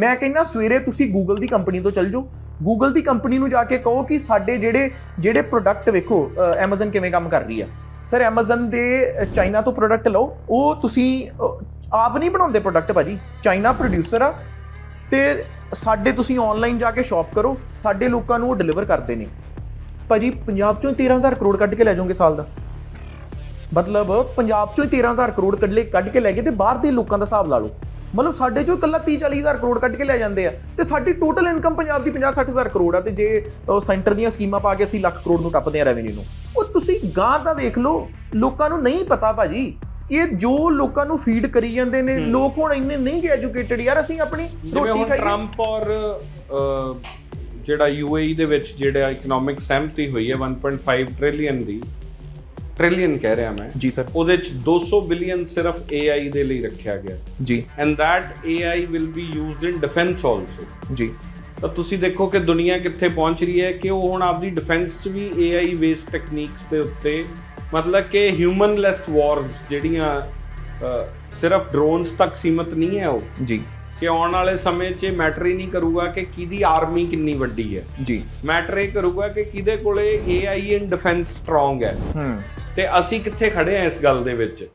ਮੈਂ ਕਹਿੰਦਾ ਸਵੇਰੇ ਤੁਸੀਂ Google ਦੀ ਕੰਪਨੀ ਤੋਂ ਚੱਲ ਜਾਓ। Google ਦੀ ਕੰਪਨੀ ਨੂੰ ਜਾ ਕੇ ਕਹੋ ਕਿ ਸਾਡੇ ਜਿਹੜੇ ਜਿਹੜੇ ਪ੍ਰੋਡਕਟ ਵੇਖੋ ਅ, Amazon ਕਿਵੇਂ ਕੰਮ ਕਰ ਰਹੀ ਆ। ਸਰ Amazon ਦੇ ਚਾਈਨਾ ਤੋਂ ਪ੍ਰੋਡਕਟ ਲਓ। ਉਹ ਤੁਸੀਂ ਆਪ ਨਹੀਂ ਬਣਾਉਂਦੇ ਪ੍ਰੋਡਕਟ ਭਾਜੀ। ਚਾਈਨਾ ਪ੍ਰੋਡਿਊਸਰ ਆ। ਤੇ ਸਾਡੇ ਤੁਸੀਂ ਆਨਲਾਈਨ ਜਾ ਕੇ ਸ਼ਾਪ ਕਰੋ। ਸਾਡੇ ਲੋਕਾਂ ਨੂੰ ਉਹ ਡਿਲੀਵਰ ਕਰਦੇ ਨੇ। ਭਾਜੀ ਪੰਜਾਬ ਚੋਂ ਹੀ 13000 ਕਰੋੜ ਕੱਢ ਕੇ ਲੈ ਜਾਓਗੇ ਸਾਲ ਦਾ। ਮਤਲਬ ਪੰਜਾਬ ਚੋਂ ਹੀ 13000 ਕਰੋੜ ਕੱਢ ਕੱਢਲੇ ਕੱਢ ਕੇ ਲੈ ਗਏ ਤੇ ਬਾਹਰ ਦੇ ਲੋਕਾਂ ਦਾ ਹਿਸਾਬ ਲਾ ਲਓ। ਮਤਲਬ ਸਾਡੇ ਚੋਂ ਇਕੱਲਾ 30 40000 ਕਰੋੜ ਕੱਢ ਕੇ ਲੈ ਜਾਂਦੇ ਆ ਤੇ ਸਾਡੀ ਟੋਟਲ ਇਨਕਮ ਪੰਜਾਬ ਦੀ 50 60000 ਕਰੋੜ ਆ ਤੇ ਜੇ ਅਹ, ਸੈਂਟਰ ਦੀਆਂ ਸਕੀਮਾਂ ਪਾ ਕੇ ਅਸੀਂ ਲੱਖ ਕਰੋੜ ਨੂੰ ਟੱਪਦੇ ਆ ਰੈਵਨਿਊ ਨੂੰ। ਉਹ ਤੁਸੀਂ ਗਾਂ ਤਾਂ ਵੇਖ ਲਓ ਲੋਕਾਂ ਨੂੰ ਨਹੀਂ ਪਤਾ ਭਾਜੀ। ਇਹ ਜੋ ਲੋਕਾਂ ਨੂੰ ਫੀਡ ਕਰੀ ਜਾਂਦੇ ਨੇ। ਲੋਕ ਹੁਣ ਇੰਨੇ ਨਹੀਂ ਕਿ ਐਜੂਕੇਟਡ ਯਾਰ ਅਸੀਂ ਆਪਣੀ ਰੋਟੀ ਖਾਈਏ। ਟਰੰਪ ਔਰ ਜਿਹੜਾ ਯੂਏਈ ਦੇ ਵਿੱਚ ਜਿਹੜਾ ਇਕਨੋਮਿਕ ਸਹਿਮਤੀ ਹੋਈ ਹੈ 1.5 ਟ੍ਰਿਲੀਅਨ ਦੀ ਟ੍ਰਿਲੀਅਨ ਕਹਿ ਰਿਹਾ ਮੈਂ ਜੀ ਸਰ ਉਹਦੇ ਚ 200 ਬਿਲੀਅਨ ਸਿਰਫ AI ਦੇ ਲਈ ਰੱਖਿਆ ਗਿਆ। ਜੀ। And that AI will be used in defense also ਜੀ। ਤਾਂ ਤੁਸੀਂ ਦੇਖੋ ਕਿ ਦੁਨੀਆ ਕਿੱਥੇ ਪਹੁੰਚ ਰਹੀ ਹੈ ਕਿ ਉਹ ਹੁਣ ਆਪਦੀ ਡਿਫੈਂਸ 'ਚ ਵੀ AI ਬੇਸਡ ਟੈਕਨੀਕਸ ਦੇ ਉੱਤੇ ਮਤਲਬ ਕਿ ਹਿਊਮਨਲੈਸ ਵਾਰਸ ਜਿਹੜੀਆਂ ਸਿਰਫ ਡਰੋਨਸ ਤੱਕ ਸੀਮਤ ਨਹੀਂ ਹੈ ਉਹ। ਜੀ। ਕਿ ਆਉਣ ਵਾਲੇ ਸਮੇਂ 'ਚ ਮੈਟਰ ਹੀ ਨਹੀਂ ਕਰੂਗਾ ਕਿ ਕਿਹਦੀ ਆਰਮੀ ਕਿੰਨੀ ਵੱਡੀ ਹੈ। ਜੀ। ਮੈਟਰ ਇਹ ਕਰੂਗਾ ਕਿ ਕਿਹਦੇ ਕੋਲੇ AI ਇਨ ਡਿਫੈਂਸ ਸਟਰੋਂਗ ਹੈ। ਹੂੰ। ਤੇ ਅਸੀਂ ਕਿੱਥੇ ਖੜੇ ਆ ਇਸ ਗੱਲ ਦੇ ਵਿੱਚ?